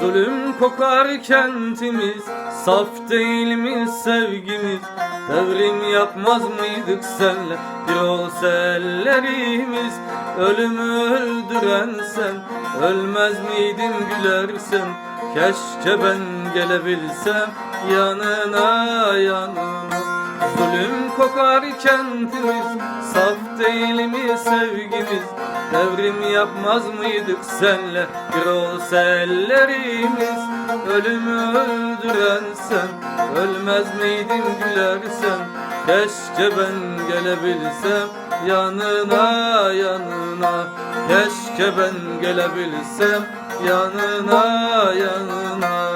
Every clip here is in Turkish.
Zulüm kokar kentimiz Saf değil mi sevgimiz? Devrim yapmaz mıydık senle Bir olsa ellerimiz Ölümü öldüren sen Ölmez miydim gülersen? Keşke ben gelebilsem Yanına yanına Zulüm kokar kentimiz Saf değil mi sevgimiz Devrim yapmaz mıydık senle? Bir olsa ellerimiz Ölümü öldüren sen. Ölmez miydin gülersen Keşke ben gelebilsem. Yanına yanına. Keşke ben gelebilsem. Yanına yanına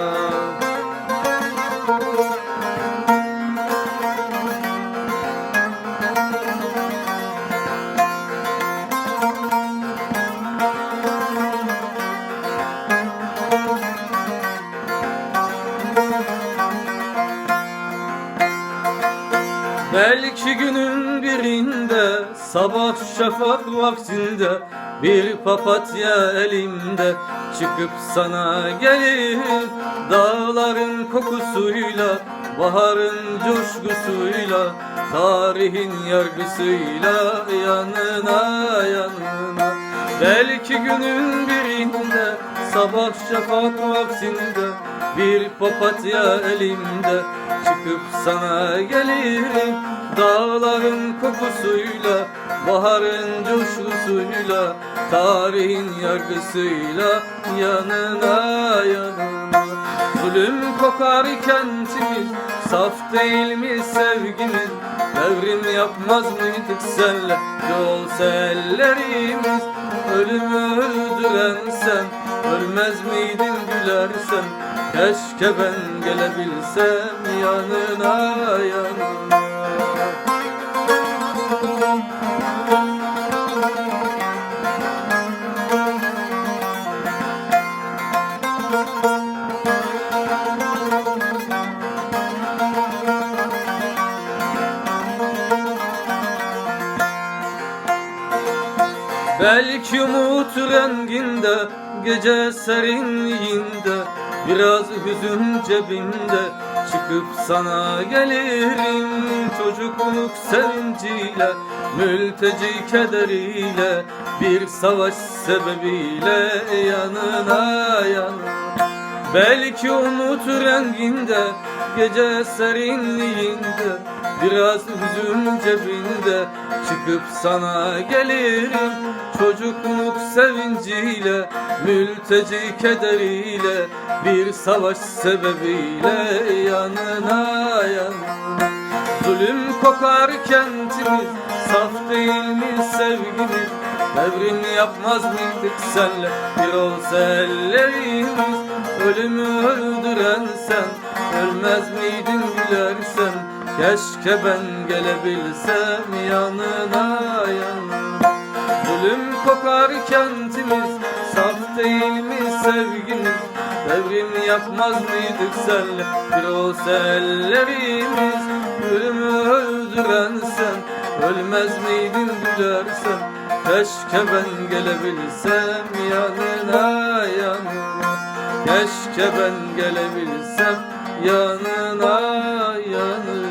Belki günün birinde Sabah şafak vaktinde Bir papatya elimde. Çıkıp sana gelirim Dağların kokusuyla Baharın coşkusuyla Tarihin yargısıyla Yanına yanına. Belki günün birinde Sabah şafak vaktinde Bir papatya elimde. Çıkıp sana gelirim Dağların kokusuyla Baharın coşkusuyla Tarihin yargısıyla Yanına yanına Zulüm kokar kentimiz Saf değil mi sevgimiz Devrim yapmaz mıydık senle? Yolsa ellerimiz Ölümü öldüren sen. Ölmez miydin gülersen? Keşke ben gelebilsem yanına yanına Belki umut renginde Gece serinliğinde Biraz hüzün cebimde Çıkıp sana gelirim. Çocukluk sevinciyle Mülteci kederiyle Bir savaş sebebiyle Yanına yanına Belki umut renginde Gece serinliğinde Biraz hüzün cebinde Çıkıp sana gelirim Çocukluk sevinciyle Mülteci kederiyle Bir savaş sebebiyle Yanına yanına Zulüm kokar kentimiz Saf değil mi sevgimiz? Devrim yapmaz mıydık senle Bir olsa ellerimiz? Ölümü öldüren sen Ölmez miydin gülersen? Keşke ben gelebilsem yanına yanına Zulüm kokar kentimiz Saf değil mi sevgimiz? Devrim yapmaz mıydık senle Bir olsa ellerimiz Ölümü öldüren sen Ölmez miydin gülersen? Keşke ben gelebilsem yanına yanına. Keşke ben gelebilsem yanına yanına